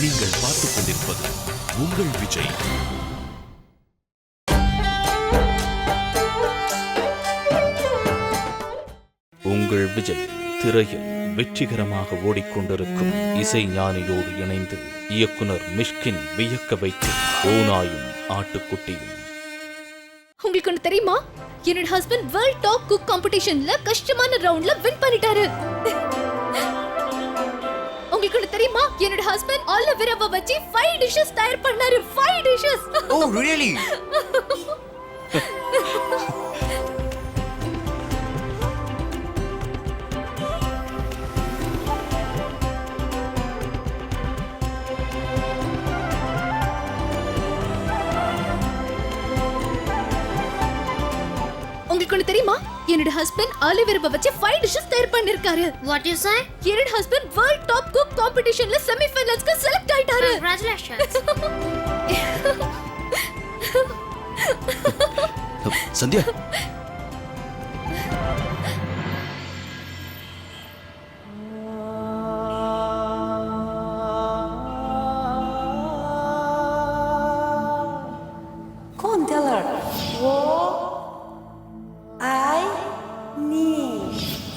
நீங்கள் பார்த்துக் கொண்டிருப்பது உங்கள் விஜய். உங்கள் விஜய் திரையில் வெற்றிகரமாக ஓடிக்கொண்டிருக்கும் இசை ஞானியோடு இணைந்து இயக்குனர் மிஷ்கின் வியக்க வைக்கும் ஓநாயும் ஆட்டுக்குட்டியும். உங்களுக்கு ஒண்ணு தெரியுமா? என்னோட ஹஸ்பண்ட் வேர்ல்ட் டாப் குக் காம்படிஷன்ல கஷ்டமான ரவுண்ட்ல வின் பண்ணிட்டாரு. உங்களுக்கு தெரியுமா? என்னோட ஹஸ்பண்ட் ஆலோவேராவை வச்சு ஃபைவ் டிஷஸ் தயார் பண்ணாரு. ஃபைவ் டிஷஸ் ஓ ரியலி என்னோட ஹஸ்பண்ட் ஆலிவேராவை வச்சு ஃபைவ் டிஷஸ் தயார் பண்ணிருக்காரு What you say? என்னோட ஹஸ்பண்ட் வேர்ல்ட் டாப் குக் காம்படிஷன்ல செமி ஃபைனல்ஸ்க்கு செலக்ட் ஆயிட்டாரு Congratulations. Sandhya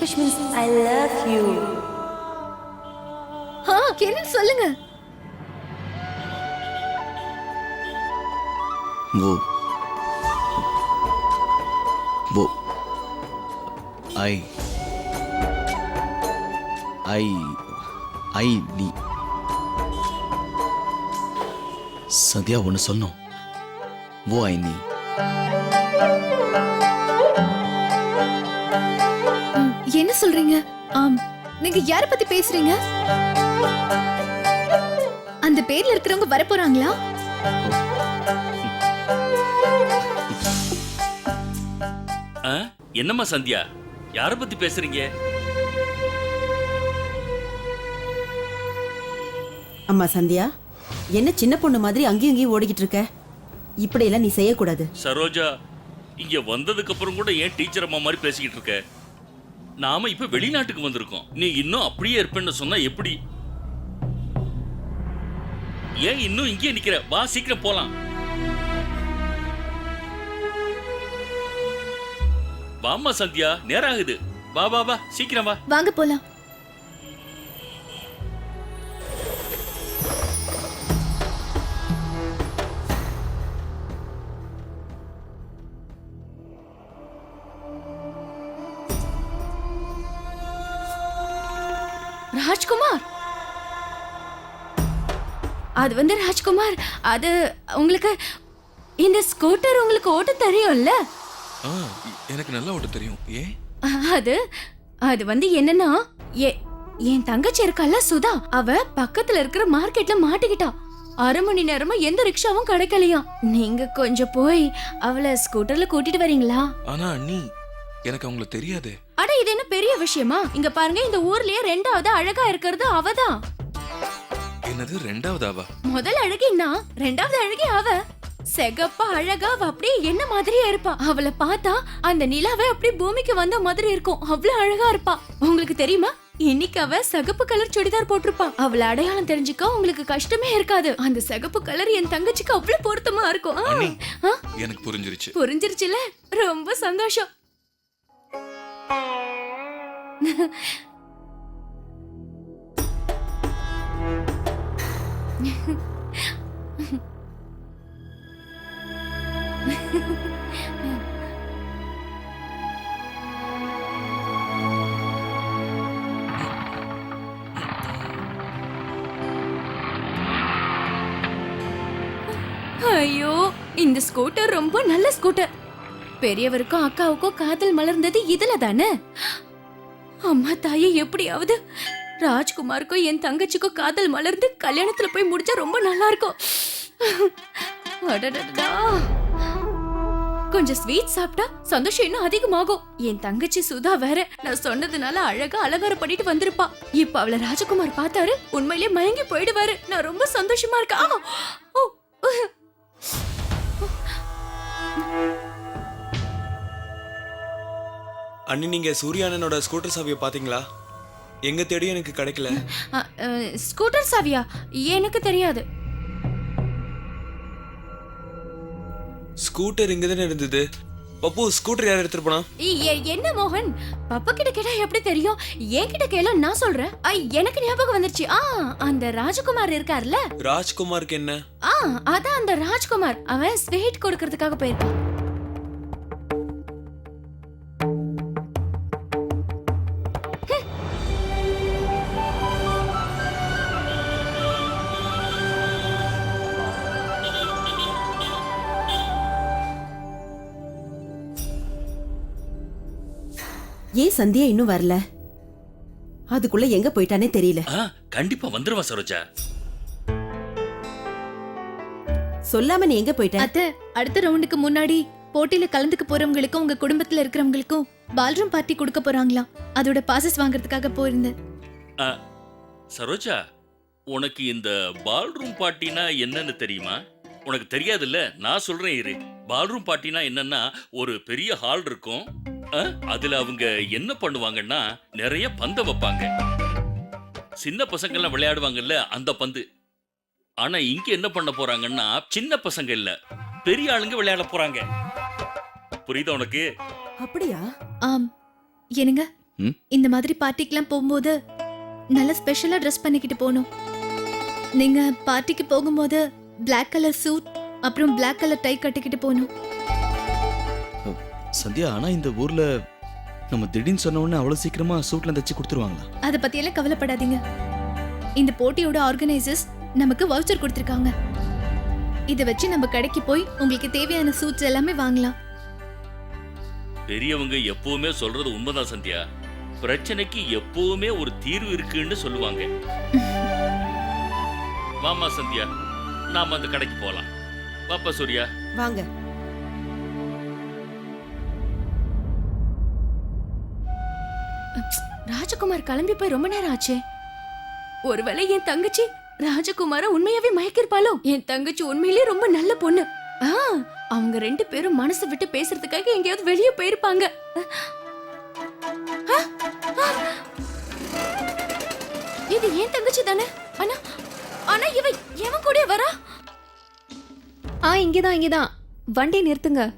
which means I love you ஆ என்ன சொல்லுங்க वो वो आई आई आई नी சந்தியா ஒன்று சொன்னோம் ஓ ஐ நீ ம், என்ன சொல்றீங்க? ஆம் நீங்க யார பத்தி பேசுறீங்க? அந்த பேர்ல இருக்கிறவங்க வர போறாங்களா? ஆ? என்னம்மா சந்தியா? யார பத்தி பேசுறீங்க? அம்மா சந்தியா என்ன சின்ன பொண்ணு மாதிரி அங்கேயும் இங்கேயும் ஓடிக்கிட்டு இருக்க? இப்படியெல்லாம் நீ செய்யக்கூடாது. சரோஜா இங்க வந்ததுக்கு அப்புறம் கூட ஏன் டீச்சர் அம்மா மாதிரி பேசிக்கிட்டு இருக்க? நாம இப்ப வெளிநாட்டுக்கு வந்திருக்கோம். நீ இன்னும் அப்படியே இருப்பேன்னு சொன்னா எப்படி? ஏன் இன்னும் இங்கேயே நிக்கிற? வா சீக்கிரம் போலாம். வாமா சந்தியா நேரம் ஆகுது. வா வா வா சீக்கிரம் வா. வாங்க போலாம். அது வந்து ராஜ்குமார் அது உங்களுக்கு இந்த ஸ்கூட்டர் உங்களுக்கு ஓட்ட தெரியும்ல? எனக்கு நல்லா ஓட்ட தெரியும். ஏன்? அது அது வந்து என்னன்னா என் தங்கச்சி இருக்கால சுதா அவ பக்கத்துல இருக்கிற மார்க்கெட்ல மாட்டிக்கிட்டா. அரை மணி நேரமா எந்த ரிக்ஷாவும் கிடைக்கலையாம் நீங்க கொஞ்சம் போய் அவளை ஸ்கூட்டர்ல கூட்டிட்டு வரீங்களா? ஆனா அண்ணி எனக்கு அவங்கள தெரியாதே. அட இது என்ன பெரிய விஷயமா? இங்க பாருங்க இந்த ஊர்லயே ரெண்டாவது அழகா இருக்கிறது அவதான். என்னது ரெண்டாவதாவா? முதல் அழகின்னா ரெண்டாவது அழகி அவ. செகப்பா அழகா அவ அப்படியே என்ன மாதிரியே இருப்பா. அவளை பார்த்தா அந்த நிலாவே அப்படியே பூமிக்கு வந்த மாதிரி இருக்கும். அவ்வளவு அழகா இருப்பா. உங்களுக்கு தெரியுமா? இன்னைக்கு அவ சிகப்பு கலர் சுடிதார் போட்டிருப்பா. அவள அடையாளம் தெரிஞ்சுக்க உங்களுக்கு கஷ்டமே இருக்காது. அந்த சிகப்பு கலர் என் தங்கச்சிக்கு அவ்வளவு பொருத்தமா இருக்கும். எனக்கு புரிஞ்சிருச்சு. புரிஞ்சிருச்சுல? ரொம்ப சந்தோஷம். ஐயோ இந்த ஸ்கூட்டர் ரொம்ப நல்ல ஸ்கூட்டர் பெரியவருக்கும் அக்காவுக்கும் காதல் மலர்ந்தது இதுல தானே அம்மா தாயை எப்படியாவது ராஜ்குமாருக்கும் என் தங்கச்சிக்கும் காதல் மலர்ந்து கல்யாணத்துல போய் முடிச்சா ரொம்ப நல்லா இருக்கும் கொஞ்சம் ஸ்வீட் சாப்பிட்டா சந்தோஷம் இன்னும் அதிகமாகும். என் தங்கச்சி சுதா வேற நான் சொன்னதுனால அழகா அலங்காரம் பண்ணிட்டு வந்திருப்பா. இப்ப அவளை ராஜகுமார் பார்த்தாரு உண்மையிலேயே மயங்கி போயிடுவாரு. நான் ரொம்ப சந்தோஷமா இருக்கேன். ஓ! அண்ணி நீங்க சூர்யா ஸ்கூட்டர் சாவியை பாத்தீங்களா எங்க தேடியும் எனக்கு கிடைக்கல. ஸ்கூட்டர் சாவியா? எனக்கு தெரியாது. ஸ்கூட்டர் இங்க தானே இருந்தது. பப்பு ஸ்கூட்டர் யார் எடுத்துட்டு போனா? என்ன மோகன்? பப்பா கிட்ட கேட்டா எப்படி தெரியும்? என்கிட்ட கேள நான் சொல்றேன். எனக்கு ஞாபகம் வந்துருச்சு. ஆ அந்த ராஜகுமார் இருக்கார்ல? ராஜ்குமாருக்கு என்ன? ஆ அதான் அந்த ராஜ்குமார். அவன் ஸ்வீட் கொடுக்கறதுக்காக போயிருக்கான். ஏன் சந்தியா இன்னும் வரல? அதுக்குள்ள எங்க போயிட்டானே தெரியல. ஆ கண்டிப்பா வந்துருவா சரோஜா. சொல்லாம நீ எங்க போயிட்ட? அத்த அடுத்த ரவுண்டுக்கு முன்னாடி போட்டியில கலந்துக்க போறவங்களுக்கும் உங்க குடும்பத்துல இருக்கிறவங்களுக்கும் பால்ரூம் பார்ட்டி கொடுக்க போறாங்களாம். அதோட பாசஸ் வாங்குறதுக்காக போயிருந்தேன். ஆ, சரோஜா உனக்கு இந்த பால்ரூம் பார்ட்டினா என்னன்னு தெரியுமா? உனக்கு தெரியாதுல்ல? நான் சொல்றேன் இரு. பால்ரூம் பார்ட்டினா என்னன்னா ஒரு பெரிய ஹால் இருக்கும். ஆ, அதுல அவங்க என்ன பண்ணுவாங்கன்னா நிறைய பந்தை வைப்பாங்க. சின்ன பசங்கெல்லாம் விளையாடுவாங்கல்ல அந்த பந்து. ஆனா இங்க என்ன பண்ண போறாங்கன்னா சின்ன பசங்க இல்ல பெரிய ஆளுங்க விளையாட போறாங்க. புரியுதா உனக்கு? அப்படியா? ஆம். என்னங்க? ம்? இந்த மாதிரி பார்ட்டிக்கெல்லாம் போகும்போது நல்ல ஸ்பெஷலா ட்ரெஸ் பண்ணிக்கிட்டு போகணும். நீங்க பார்ட்டிக்கு போகும்போது Black கலர் சூட் அப்புறம் Black கலர் டை கட்டிக்கிட்டு போகணும். சந்தியா ஆனா இந்த ஊர்ல நம்ம திடீர்னு சொன்ன உடனே அவ்வளவு சீக்கிரமா சூட்ல தச்சு கொடுத்துருவாங்களா? அதை பத்தியெல்லாம் கவலைப்படாதீங்க. இந்த போட்டியோட ஆர்கனைசர்ஸ் நமக்கு வவுச்சர் கொடுத்துருக்காங்க. இதை வச்சு நம்ம கடைக்கு போய் உங்களுக்கு தேவையான சூட்ஸ் எல்லாமே வாங்கலாம். பெரியவங்க எப்பவுமே சொல்றது உண்மைதான் சந்தியா. பிரச்சனைக்கு எப்பவுமே ஒரு தீர்வு இருக்குன்னு சொல்லுவாங்க. வாமா சந்தியா. நாம அந்த கடைக்கு போலாம். பாப்பா சூர்யா. வாங்க. ராஜகுமார் கிளம்பி போய் ரொம்ப நேரம் ஆச்சே. ஒருவேளை என் தங்கச்சி ராஜகுமார உண்மையாவே மயக்கிருப்பாளோ என் தங்கச்சி உண்மையிலேயே ரொம்ப நல்ல பொண்ணு. ஆ, அவங்க ரெண்டு பேரும் மனசு விட்டு பேசுறதுக்காக எங்கேயாவது வெளியே போயிருப்பாங்க. இது என் தங்கச்சி தானே? ஆனா ஆனா இவ எவன் ஆ இங்கதான் இங்கதான். வண்டி நிறுத்துங்க.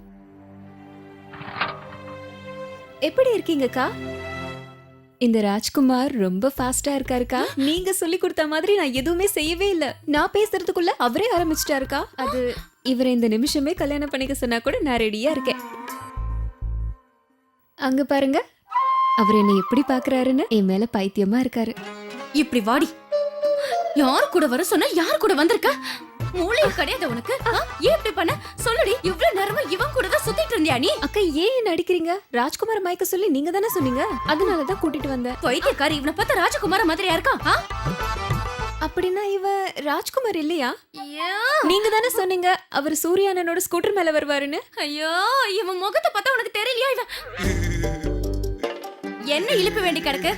எப்படி இருக்கீங்கக்கா இந்த ராஜ்குமார் ரொம்ப ஃபாஸ்டா இருக்காருக்கா? நீங்க சொல்லி கொடுத்த மாதிரி நான் எதுவுமே செய்யவே இல்ல. நான் பேசுறதுக்குள்ள அவரே ஆரம்பிச்சிட்டாருக்கா? அது இவரை இந்த நிமிஷமே கல்யாணம் பண்ணிக்க சொன்னா கூட நான் ரெடியா இருக்கேன். அங்க பாருங்க. அவர் என்னை எப்படி பாக்குறாருன்னு? என் மேல பைத்தியமா இருக்காரு. இப்படி வாடி. யார் கூட வர சொன்னா யார் கூட வந்திருக்க? மூளையே கிடையாது உனக்கு ஆ? ஏன் இப்படி பண்ண? சொல்லுடி இவ்வளவு நேரமா இவன் கூட தான் சுத்திட்டு இருந்தியா நீ? அக்கா ஏன் என்ன அடிக்கிறீங்க ராஜ்குமார் மயக்க சொல்லி நீங்க தானே சொன்னீங்க? அதனாலதான் கூட்டிட்டு வந்தேன். பைத்தியக்காரி இவனை பார்த்தா ராஜகுமார மாதிரியா இருக்கான் ஆ? அப்படின்னா இவ ராஜ்குமார் இல்லையா? ஐயோ! நீங்க தானே சொன்னீங்க அவர் சூர்யா அண்ணனோட ஸ்கூட்டர் மேல வருவாருன்னு. ஐயோ இவன் முகத்தை பார்த்தா உனக்கு தெரியலையா இவன்? என்ன இழுப்பு வேண்டி கிடக்கு?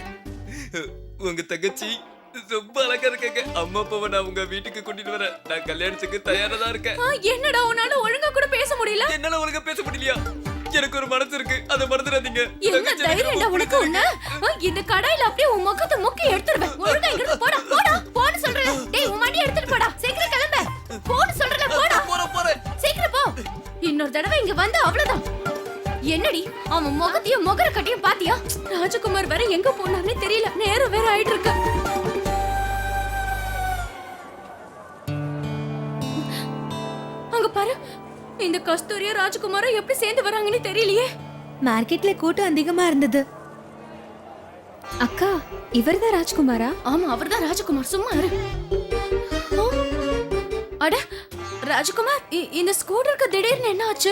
உங்க தங்கச்சி ரொம்ப அழகா இருக்காங்க. அம்மா அப்பாவை நான் உங்க வீட்டுக்கு கூட்டிட்டு வரேன். நான் கல்யாணத்துக்கு தயாரா தான் இருக்கேன் என்னடா உன்னால ஒழுங்கா கூட பேச முடியல? என்னால ஒழுங்கா பேச முடியலையா? எனக்கு ஒரு மனசு இருக்கு. அதை மறந்துடாதீங்க. என்ன தைரியம்டா உனக்கு உன்ன இந்த கடாயில அப்படியே உன் முகத்தை முக்கி எடுத்துடுவேன் ஒழுங்கா இங்கிருந்து போடா போடா போன்னு சொல்றேன். டேய் உன் வண்டி எடுத்துட்டு போடா. சீக்கிரம் கிளம்ப. போன்னு சொல்றேன் போடா. போறேன் போறேன். சீக்கிரம் போ. இன்னொரு தடவை இங்க வந்து அவ்வளவுதான். என்னடி? அவன் முகத்தையும் முகர கட்டியும் பாத்தியா? ராஜகுமார் வேற எங்க போனார்னே தெரியல. நேரம் வேற ஆயிட்டு இருக்கு அங்க பாரு. இந்த கஸ்தூரியா ராஜகுமாரும் எப்படி சேர்ந்து வராங்கன்னு தெரியலையே. மார்க்கெட்ல கூட்டம் அதிகமா இருந்தது. அக்கா இவர்தான் ராஜ்குமாரா? ஆமா அவர்தான் ராஜகுமார். சும்மா இரு. அட ராஜகுமார் இந்த ஸ்கூட்டருக்கு திடீர்னு என்ன ஆச்சு?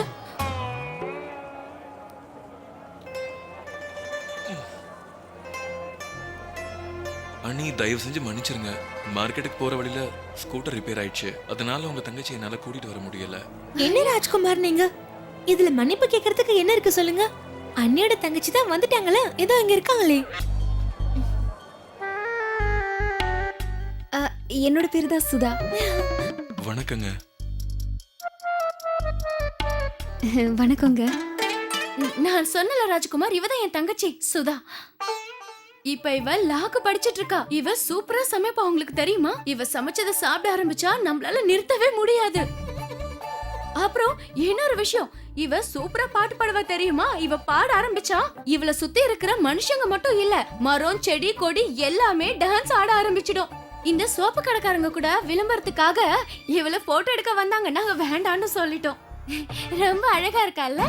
அண்ணி தயவு செஞ்சு மன்னிச்சிருங்க. மார்க்கெட்டுக்கு போற வழியில ஸ்கூட்டர் ரிப்பேர் ஆயிடுச்சு. அதனால உங்க தங்கச்சி என்னால கூட்டிட்டு வர முடியல. என்ன ராஜ்குமார் நீங்க? இதுல மன்னிப்பு கேக்குறதுக்கு என்ன இருக்கு சொல்லுங்க? அண்ணியோட தங்கச்சி தான் வந்துட்டாங்களா? ஏதோ இங்க இருக்காங்களே. அ, என்னோட பேரு தான் சுதா. வணக்கங்க. வணக்கங்க. நான் சொன்னல ராஜகுமார் இவதான் என் தங்கச்சி சுதா. இப்ப இவ லாக்கு படிச்சிட்டு இருக்கா. இவ சூப்பரா சமைப்பா உங்களுக்கு தெரியுமா? இவ சமைச்சதை சாப்பிட ஆரம்பிச்சா நம்மளால நிறுத்தவே முடியாது. அப்புறம் இன்னொரு விஷயம். இவ சூப்பரா பாட்டு பாடுவா தெரியுமா? இவ பாட ஆரம்பிச்சா இவள சுத்தி இருக்கிற மனுஷங்க மட்டும் இல்ல மரம் செடி கொடி எல்லாமே டான்ஸ் ஆட ஆரம்பிச்சிடும். இந்த சோப்பு கடைக்காரங்க கூட விளம்பரத்துக்காக இவள போட்டோ எடுக்க வந்தாங்க நாங்க வேண்டாம்னு சொல்லிட்டோம். ரொம்ப அழகா இருக்கால்ல?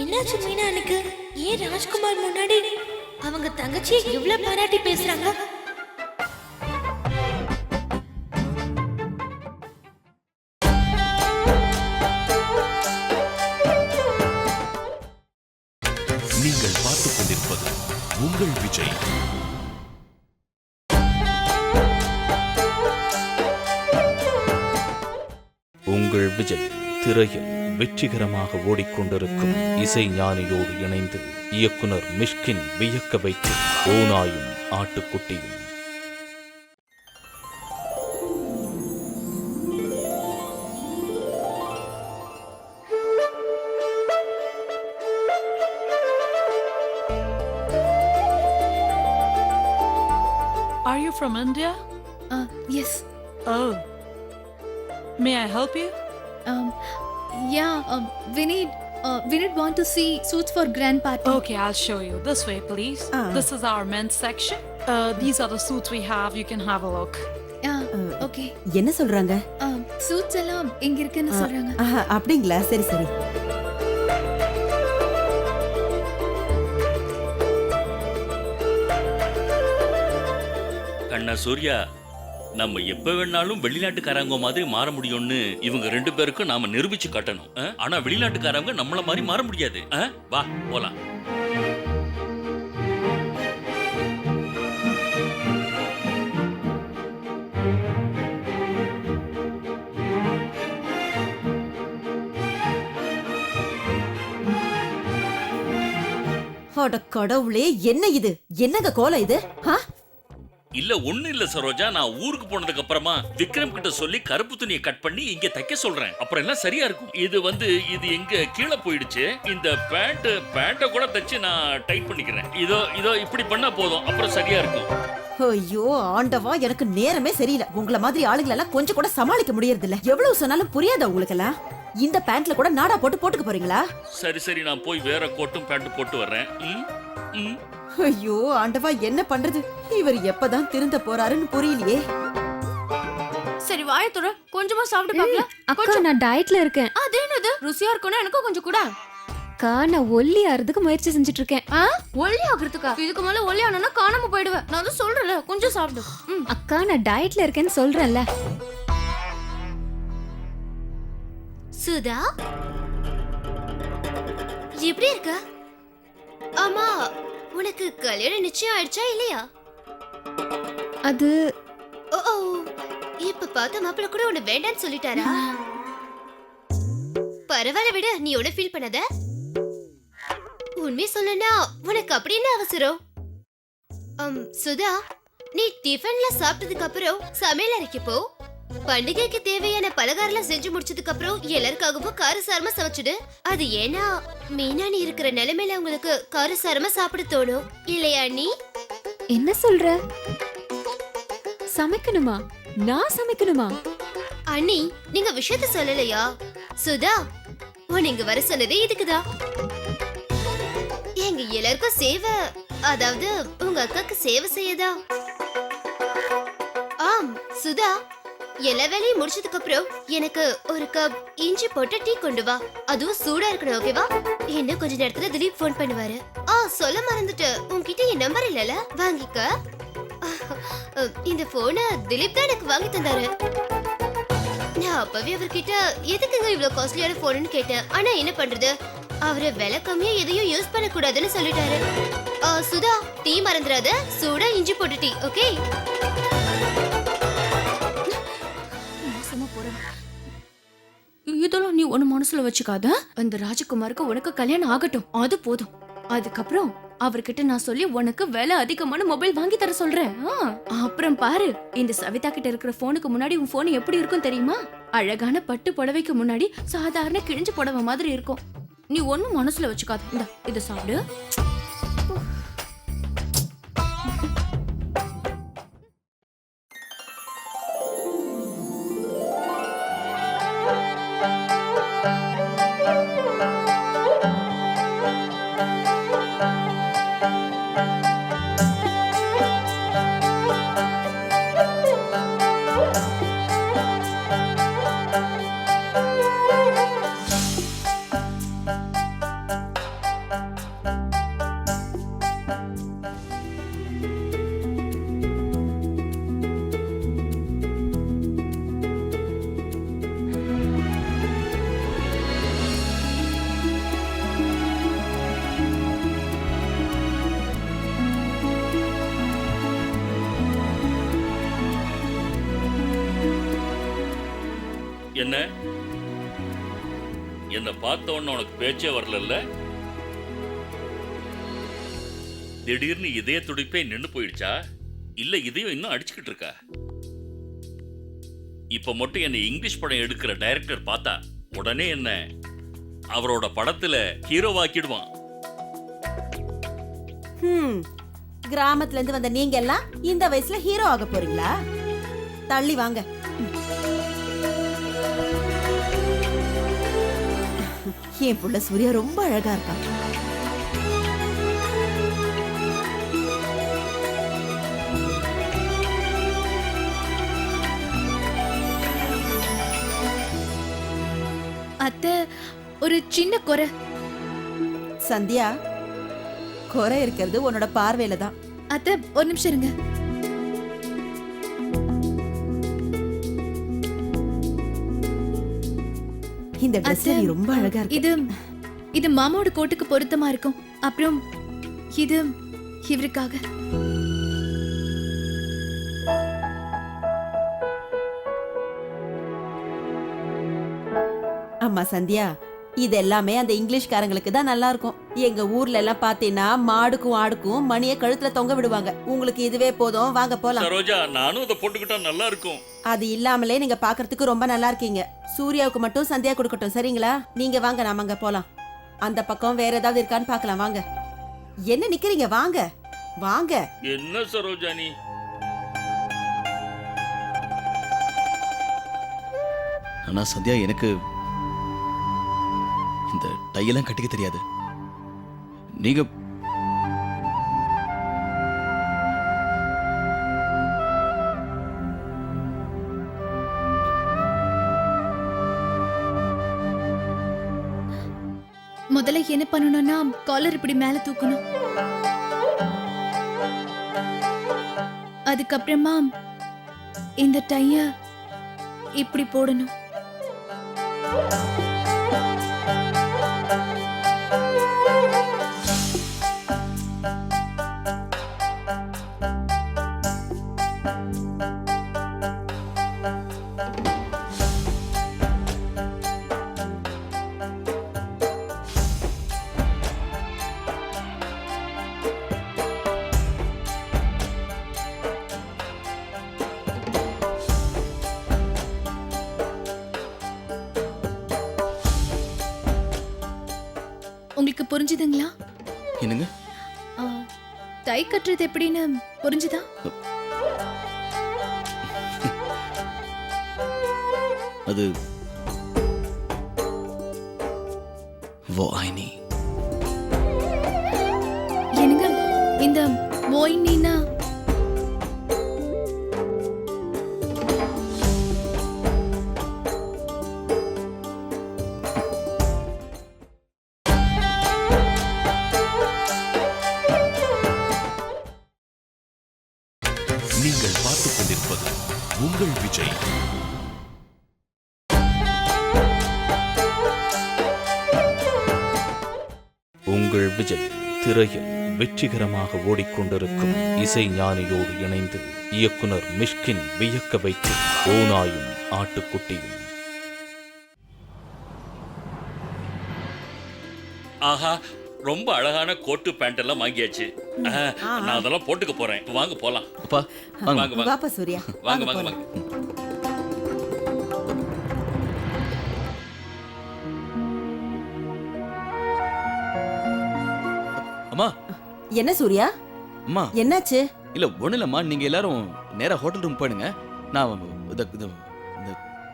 என்னாச்சு மீனா எனக்கு ஏன் ராஜ்குமார் முன்னாடி அவங்க தங்கச்சி இவ்வளவு பாராட்டி பேசுறாங்க. நீங்கள் பார்த்துக் கொண்டிருப்பது உங்கள் விஜய். உங்கள் விஜய் திரையில். வெற்றிகரமாக ஓடிக்கொண்டிருக்கும் இசை ஞானியோடு இணைந்து இயக்குனர் மிஷ்கின் வியக்க வைக்கும் ஓநாயும் ஆட்டுக்குட்டியும் Are you from India? Yes Oh. May I help you? Yeah we need uh, we need want to see suits for grand party Okay, I'll show you. This way, please. This is our men's section. Uh, these are the suits we have. You can have a look. Okay என்ன சொல்றாங்க shoots எல்லாம் இங்க இருக்குன்னு சொல்றாங்க ஆஹா, அப்படிங்களா சரி சரி கண்ணா சூர்யா நம்ம எப்ப வேணாலும் வெளிநாட்டுக்காரங்க மாதிரி மாற முடியும்னு இவங்க ரெண்டு பேருக்கும் நாம நிரூபிச்சு காட்டணும். ஆனா வெளிநாட்டுக்காரங்க நம்மள மாதிரி மாற முடியாது. வா போலாம். அட கடவுளே என்ன இது? என்னங்க கோலம் இது? ஆ? இல்ல ஒண்ணு இல்ல சரோஜா. நான் ஊருக்கு போனதுக்கு அப்புறமா விக்ரம் கிட்ட சொல்லி கருப்பு துணியை கட் பண்ணி இங்க தைக்க சொல்றேன். அப்புறம் எல்லாம் சரியா இருக்கும். இது வந்து இது எங்க கீழே போயிடுச்சு. இந்த பேண்ட் பேண்ட கூட தச்சு நான் டைட் பண்ணிக்கிறேன். இதோ இதோ இப்படி பண்ணா போதும். அப்புறம் சரியா இருக்கும். ஐயோ ஆண்டவா எனக்கு நேரமே சரியில்லை. உங்கள மாதிரி ஆளுங்களை எல்லாம் கொஞ்சம் கூட சமாளிக்க முடியறது இல்ல எவ்வளவு சொன்னாலும் புரியாதா உங்களுக்கு எல்லாம் இந்த பேண்ட்ல கூட நாடா போட்டு போட்டுக்க போறீங்களா? சரி சரி நான் போய் வேற கோட்டும் பேண்ட் போட்டு வர்றேன். ம்? ம். ஐயோ ஆண்டவா என்ன பண்றது? இவர் எப்பதான் திருந்த போறாருன்னு புரியலையே. சரி வாயத்துற கொஞ்சமா சாப்பிட்டு பாக்கலாம் அக்கா நான் டயட்ல இருக்கேன். அது என்னது? ருசியா இருக்கும்னா எனக்கும் கொஞ்சம் கூட. அக்கா நான் ஒல்லி ஆறதுக்கு முயற்சி செஞ்சுட்டு இருக்கேன் ஆ? ஒல்லி ஆகுறதுக்கா? இதுக்கு மேல ஒல்லி ஆனா காணாம போயிடுவேன். நான் தான் சொல்றேன்ல கொஞ்சம் சாப்பிடு. அக்கா நான் டயட்ல இருக்கேன்னு சொல்றேன்ல. சுதா? எப்படி இருக்க? ஆமா உனக்கு கல்யாணம் நிச்சயம் ஆயிடுச்சா இல்லையா? அது ஓ ஓ. இப்ப பார்த்த மாப்பிள்ள கூட உன்னை வேண்டாம்னு சொல்லிட்டாரா? பரவாயில்ல விடு நீ ஒன்னும் ஃபீல் பண்ணாத. உண்மை சொல்லனா உனக்கு அப்படி என்ன அவசரம்? அம், சுதா நீ டிஃபன்ல சாப்பிட்டதுக்கு அப்புறம் சமையல் அறைக்கு போ. பண்டிகைக்கு தேவையான பலகாரம்லாம் செஞ்சு முடிச்சதுக்கு அப்புறம் எல்லாருக்காகவும் காரசாரமா சமைச்சிடு. அது ஏன்னா மீனா நீ இருக்கிற நிலைமையில உங்களுக்கு காரசாரமா சாப்பிட தோணும். இல்லையா நீ என்ன சொல்ற? சமைக்கணுமா? நான் சமைக்கணுமா? அண்ணி நீங்க விஷயத்த சொல்லலையா? சுதா உன் இங்க வர சொன்னதே இதுக்குதான் எங்க எல்லாருக்கும் சேவை அதாவது உங்க அக்காக்கு சேவை செய்யதா? ஆம் சுதா. எல்லா வேலையும் முடிச்சதுக்கு அப்புறம் எனக்கு ஒரு கப் இஞ்சி போட்டு டீ கொண்டு வா. அதுவும் சூடா இருக்கணும் ஓகேவா இன்னும் கொஞ்ச நேரத்துல திலீப் ஃபோன் பண்ணுவாரு. ஆ சொல்ல மறந்துட்டு. உன்கிட்ட என் நம்பர் இல்லல வாங்கிக்க. இந்த போனை திலீப் தான் எனக்கு வாங்கி தந்தாரு. நான் அப்பவே அவர்கிட்ட எதுக்குங்க இவ்வளவு காஸ்ட்லியான போன்னு கேட்டேன். ஆனா என்ன பண்றது? அவரு விலை கம்மியா எதையும் யூஸ் பண்ண கூடாதுன்னு சொல்லிட்டாரு. ஆ, சுதா டீ மறந்துடாத சூடா இஞ்சி போட்டு டீ ஓகே இதெல்லாம் நீ ஒன்னு மனசுல வச்சுக்காத. அந்த ராஜகுமாருக்கு உனக்கு கல்யாணம் ஆகட்டும். அது போதும். அதுக்கப்புறம் அவர்கிட்ட நான் சொல்லி உனக்கு விலை அதிகமான மொபைல் வாங்கி தர சொல்றேன். ஆ, அப்புறம் பாரு இந்த சவிதா கிட்ட இருக்கிற போனுக்கு முன்னாடி உன் போன் எப்படி இருக்கும் தெரியுமா? அழகான பட்டு புடவைக்கு முன்னாடி சாதாரண கிழிஞ்ச புடவை மாதிரி இருக்கும். நீ ஒன்னும் மனசுல வச்சுக்காத. இந்த இத சாப்பிடு. என்ன? என்ன பார்த்த உடனே உனக்கு பேச்சே வரலல்ல? திடீர்னு இதய துடிப்பே நின்னு போயிடுச்சா? இல்ல இதயம் இன்னும் அடிச்சுக்கிட்டு இருக்கா? இப்ப மட்டும் என்ன இங்கிலீஷ் படம் எடுக்கிற டைரக்டர் பார்த்தா உடனே என்ன? அவரோட படத்துல ஹீரோவாக்கிடுவான் ஹம். கிராமத்துல இருந்து வந்த நீங்க எல்லாம் இந்த வயசுல ஹீரோ ஆக போறீங்களா? தள்ளி வாங்க. என் புள்ள சூர்யா ரொம்ப அழகா இருக்கான் அத்தை ஒரு சின்ன குறை. சந்தியா குறை இருக்கிறது உன்னோட பார்வையில தான். அத்தை ஒரு நிமிஷம் இருங்க. இந்த ட்ரெஸ்ல நீ ரொம்ப அழகா இருக்க. இது இது மாமாவோட கோட்டுக்கு பொருத்தமா இருக்கும். அப்புறம் இது இவருக்காக. அம்மா சந்தியா இது எல்லாமே அந்த இங்கிலீஷ்காரங்களுக்கு தான் நல்லா இருக்கும். எங்க ஊர்ல எல்லாம் பாத்தீங்கன்னா மாடுக்கும் ஆடுக்கும் மணியை கழுத்துல தொங்க விடுவாங்க. உங்களுக்கு இதுவே போதும் வாங்க போலாம். சரோஜா நானும் அதை போட்டுக்கிட்டா நல்லா இருக்கும். அது இல்லாமலே நீங்க பாக்குறதுக்கு ரொம்ப நல்லா இருக்கீங்க. சூர்யாவுக்கு மட்டும் சந்தியா கொடுக்கட்டும் சரிங்களா? நீங்க வாங்க நாம அங்க போலாம். அந்த பக்கம் வேற ஏதாவது இருக்கான்னு பார்க்கலாம் வாங்க. என்ன நிக்கிறீங்க? வாங்க. வாங்க. என்ன சரோஜா நீ ஆனா சந்தியா எனக்கு இந்த டையெல்லாம் கட்டிக்க தெரியாது. நீங்க முதல்ல என்ன பண்ணணும்னா காலர் இப்படி மேல தூக்கணும். அதுக்கப்புறமா இந்த டைய இப்படி போடணும். புரிஞ்சுதுங்களா? என்னங்க? டை கட்டுறது எப்படின்னு புரிஞ்சுதா? அது வோ ஐனி. என்னங்க? இந்த ஓய்னா உங்கள் விஜய். உங்கள் விஜய் திரையில் வெற்றிகரமாக ஓடிக்கொண்டிருக்கும் இசை ஞானியோடு இணைந்து இயக்குனர் மிஷ்கின் வியக்க வைக்கும் ஓநாயும் ஆட்டுக்குட்டியும். ஆஹா ரொம்ப அழகான கோட்டு பேண்ட் எல்லாம் வாங்கியாச்சு. நான் அதெல்லாம் போட்டுக்க போறேன். இப்ப வாங்க போலாம். அப்பா வாங்க. வாங்க வாப்பா சூர்யா. வாங்க வாங்க வாங்க அம்மா. என்ன சூர்யா? அம்மா. என்னாச்சு? இல்ல ஒண்ணு இல்லம்மா. நீங்க எல்லாரும் நேரா ஹோட்டல் ரூம் போயிடுங்க. நான் இந்த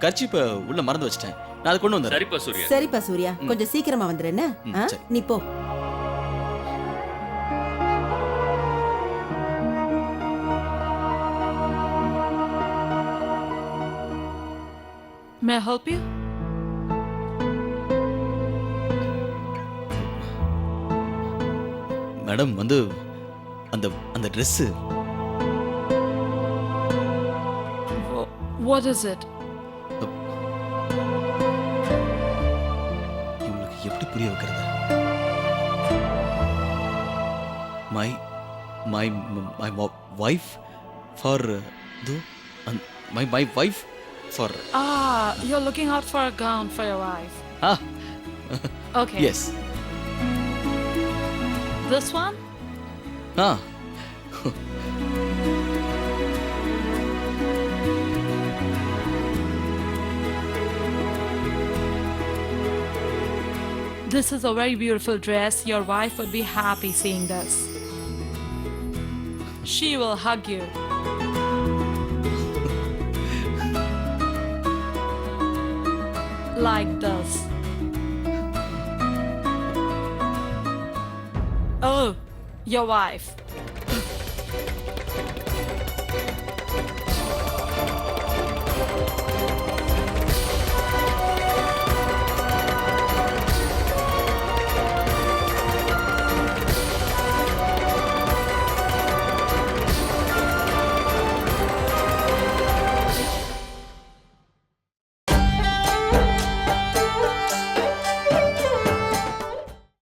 கர்ச்சிப்பை உள்ள மறந்து வச்சிட்டேன். நான் அதை கொண்டு வந்துடுறேன். சரிப்பா சூர்யா. சரிப்பா சூர்யா. கொஞ்சம் சீக்கிரமா? சரி. நீ போ. May I help you? Madam வந்து அந்த அந்த dress Wh- What is it? இவங்களுக்கு எப்படி புரிய வைக்கிறது my my my wife for though my my wife for. Ah, you're looking out for a gown for your wife. Ah. Okay. Yes. This one? Ah. This is a very beautiful dress. Your wife would be happy seeing this. She will hug you. Like this. Oh, your wife.